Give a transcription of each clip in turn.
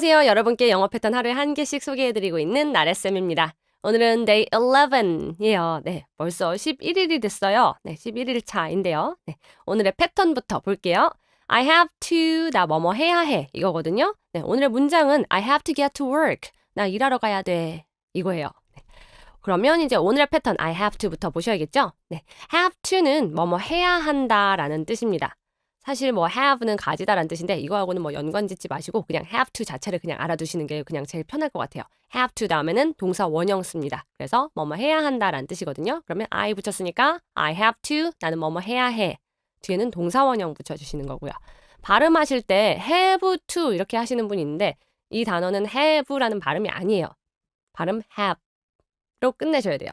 안녕하세요. 여러분께 영어 패턴 하루에 한 개씩 소개해드리고 있는 나래쌤입니다. 오늘은 day 11이에요. 네, 벌써 11일이 됐어요. 네, 11일 차인데요. 네, 오늘의 패턴부터 볼게요. I have to, 나 뭐뭐 해야 해. 이거거든요. 네, 오늘의 문장은 I have to get to work. 나 일하러 가야 돼. 이거예요. 네. 그러면 이제 오늘의 패턴 I have to부터 보셔야겠죠? 네, have to는 뭐뭐 해야 한다라는 뜻입니다. 사실 뭐 have는 가지다라는 뜻인데 이거하고는 뭐 연관 짓지 마시고 그냥 have to 자체를 그냥 알아두시는 게 그냥 제일 편할 것 같아요. have to 다음에는 동사 원형 씁니다. 그래서 뭐뭐 해야 한다라는 뜻이거든요. 그러면 I 붙였으니까 I have to 나는 뭐뭐 해야 해. 뒤에는 동사 원형 붙여주시는 거고요. 발음하실 때 have to 이렇게 하시는 분이 있는데 이 단어는 have라는 발음이 아니에요. 발음 have로 끝내셔야 돼요.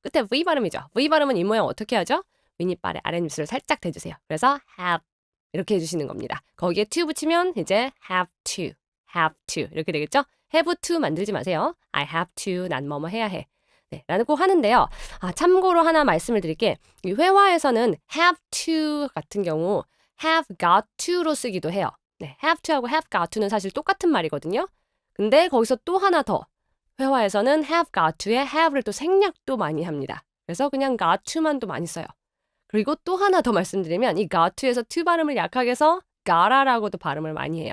끝에 V 발음이죠. V 발음은 이 모양 어떻게 하죠? 윗니빨에 아랫입술을 살짝 대주세요. 그래서 have 이렇게 해주시는 겁니다. 거기에 to 붙이면 이제 have to, have to 이렇게 되겠죠? have to 만들지 마세요. I have to, 난 뭐뭐 해야 해. 네, 라는 꼭 하는데요. 아, 참고로 하나 말씀을 드릴게. 이 회화에서는 have to 같은 경우 have got to로 쓰기도 해요. 네, have to하고 have got to는 사실 똑같은 말이거든요. 근데 거기서 또 하나 더 회화에서는 have got to에 have를 또 생략도 많이 합니다. 그래서 그냥 got to만 또 많이 써요. 그리고 또 하나 더 말씀드리면 이 got to에서 to 발음을 약하게 해서 gotta라고도 발음을 많이 해요.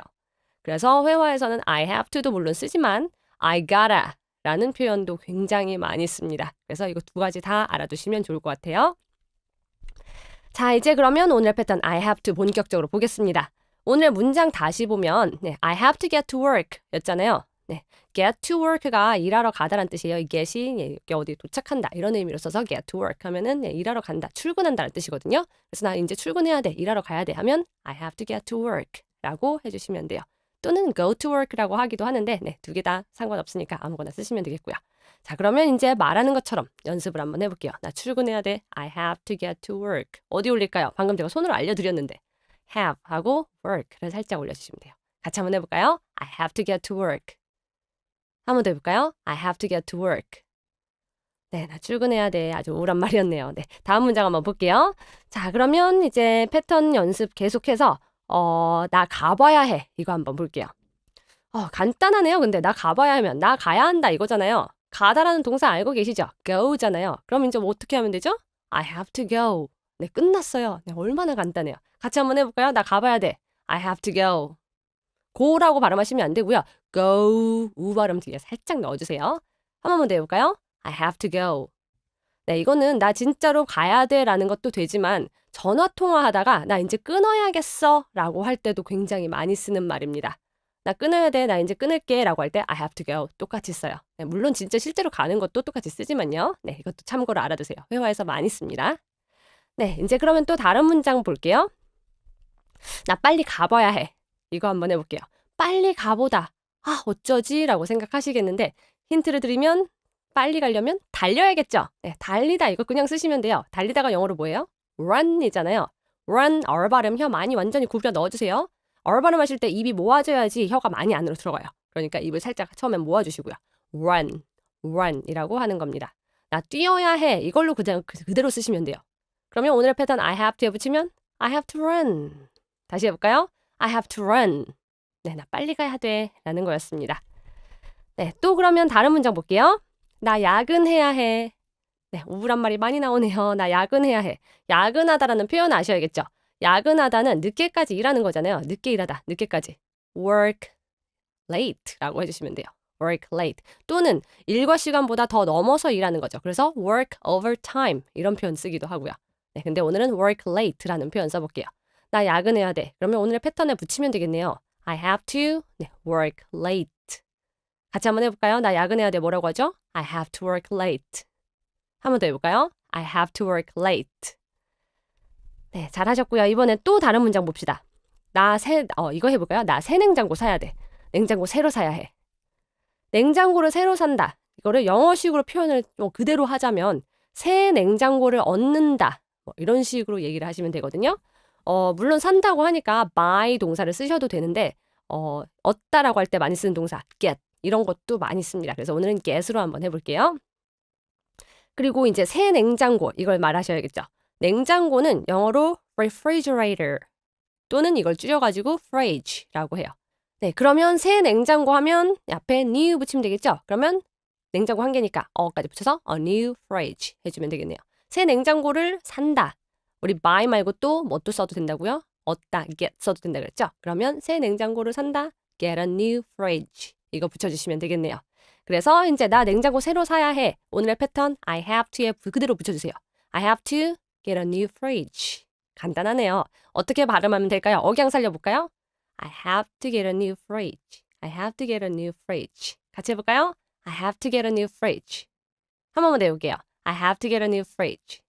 그래서 회화에서는 I have to도 물론 쓰지만 I gotta 라는 표현도 굉장히 많이 씁니다. 그래서 이거 두 가지 다 알아두시면 좋을 것 같아요. 자, 이제 그러면 오늘 패턴 I have to 본격적으로 보겠습니다. 오늘 문장 다시 보면 네, I have to get to work 였잖아요. 네, get to work가 일하러 가다란 뜻이에요. 이 get이 예, 어디 도착한다 이런 의미로 써서 get to work 하면은 예, 일하러 간다, 출근한다는 뜻이거든요. 그래서 나 이제 출근해야 돼, 일하러 가야 돼 하면 I have to get to work라고 해주시면 돼요. 또는 go to work라고 하기도 하는데 네, 두 개 다 상관없으니까 아무거나 쓰시면 되겠고요. 자, 그러면 이제 말하는 것처럼 연습을 한번 해볼게요. 나 출근해야 돼. I have to get to work. 어디 올릴까요? 방금 제가 손으로 알려드렸는데 have 하고 work를 살짝 올려주시면 돼요. 같이 한번 해볼까요? I have to get to work. 한번 더 해볼까요? I have to get to work. 네, 나 출근해야 돼. 아주 우울한 말이었네요. 네, 다음 문장 한번 볼게요. 자, 그러면 이제 패턴 연습 계속해서 어, 나 가봐야 해. 이거 한번 볼게요. 어, 간단하네요. 근데 나 가봐야 하면 나 가야 한다 이거잖아요. 가다라는 동사 알고 계시죠? go잖아요. 그럼 이제 뭐 어떻게 하면 되죠? I have to go. 네, 끝났어요. 네, 얼마나 간단해요. 같이 한번 해볼까요? 나 가봐야 돼. I have to go. go라고 발음하시면 안 되고요. Go 우 발음 뒤에 살짝 넣어주세요. 한 번만 더 해볼까요? I have to go. 네, 이거는 나 진짜로 가야 돼 라는 것도 되지만 전화 통화하다가 나 이제 끊어야겠어 라고 할 때도 굉장히 많이 쓰는 말입니다. 나 끊어야 돼, 나 이제 끊을게 라고 할 때 I have to go 똑같이 써요. 네, 물론 진짜 실제로 가는 것도 똑같이 쓰지만요. 네, 이것도 참고로 알아두세요. 회화에서 많이 씁니다. 네, 이제 그러면 또 다른 문장 볼게요. 나 빨리 가봐야 해. 이거 한번 해볼게요. 빨리 가보다. 아, 어쩌지? 라고 생각하시겠는데 힌트를 드리면 빨리 가려면 달려야겠죠? 네, 달리다 이거 그냥 쓰시면 돼요. 달리다가 영어로 뭐예요? run이잖아요. run, 얼 발음 혀 많이 완전히 굽혀 넣어주세요. 얼 발음 하실 때 입이 모아져야지 혀가 많이 안으로 들어가요. 그러니까 입을 살짝 처음엔 모아주시고요. run, run이라고 하는 겁니다. 나 뛰어야 해. 이걸로 그냥 그, 그대로 쓰시면 돼요. 그러면 오늘의 패턴 I have to에 붙이면 I have to run. 다시 해볼까요? I have to run. 네, 나 빨리 가야 돼. 라는 거였습니다. 네, 또 그러면 다른 문장 볼게요. 나 야근해야 해. 네, 우울한 말이 많이 나오네요. 나 야근해야 해. 야근하다라는 표현 아셔야겠죠? 야근하다는 늦게까지 일하는 거잖아요. 늦게 일하다, 늦게까지. work late라고 해주시면 돼요. work late. 또는 일과 시간보다 더 넘어서 일하는 거죠. 그래서 work overtime 이런 표현 쓰기도 하고요. 네, 근데 오늘은 work late라는 표현 써볼게요. 나 야근해야 돼. 그러면 오늘의 패턴에 붙이면 되겠네요. I have to 네, work late. 같이 한번 해볼까요? 나 야근해야 돼. 뭐라고 하죠? I have to work late. 한번 더 해볼까요? I have to work late. 네, 잘하셨고요. 이번엔 또 다른 문장 봅시다. 나 새, 어, 이거 해볼까요? 나 새 냉장고 사야 돼. 냉장고 새로 사야 해. 냉장고를 새로 산다. 이거를 영어식으로 표현을 뭐 그대로 하자면 새 냉장고를 얻는다. 뭐 이런 식으로 얘기를 하시면 되거든요. 어, 물론 산다고 하니까 buy 동사를 쓰셔도 되는데 어, 얻다라고 할 때 많이 쓰는 동사 get 이런 것도 많이 씁니다. 그래서 오늘은 get으로 한번 해볼게요. 그리고 이제 새 냉장고 이걸 말하셔야겠죠. 냉장고는 영어로 refrigerator 또는 이걸 줄여가지고 fridge라고 해요. 네, 그러면 새 냉장고 하면 앞에 new 붙이면 되겠죠? 그러면 냉장고 한 개니까 어까지 붙여서 a new fridge 해주면 되겠네요. 새 냉장고를 산다. 우리 buy 말고 또 뭐 또 써도 된다고요? 얻다, get 써도 된다 그랬죠? 그러면 새 냉장고를 산다. get a new fridge. 이거 붙여주시면 되겠네요. 그래서 이제 나 냉장고 새로 사야 해. 오늘의 패턴 I have to에 그대로 붙여주세요. I have to get a new fridge. 간단하네요. 어떻게 발음하면 될까요? 억양 살려볼까요? I have to get a new fridge. I have to get a new fridge. 같이 해볼까요? I have to get a new fridge. 한 번만 더 해볼게요. I have to get a new fridge.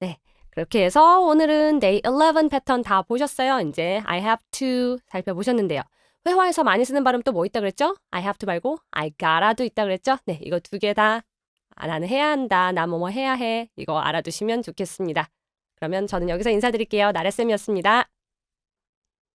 네. 그렇게 해서 오늘은 day 11 패턴 다 보셨어요. 이제 I have to 살펴보셨는데요. 회화에서 많이 쓰는 발음 또 뭐 있다 그랬죠? I have to 말고 I gotta도 있다 그랬죠? 네, 이거 두 개 다 나는 해야 한다. 나 뭐뭐 해야 해. 이거 알아두시면 좋겠습니다. 그러면 저는 여기서 인사드릴게요. 나래쌤이었습니다.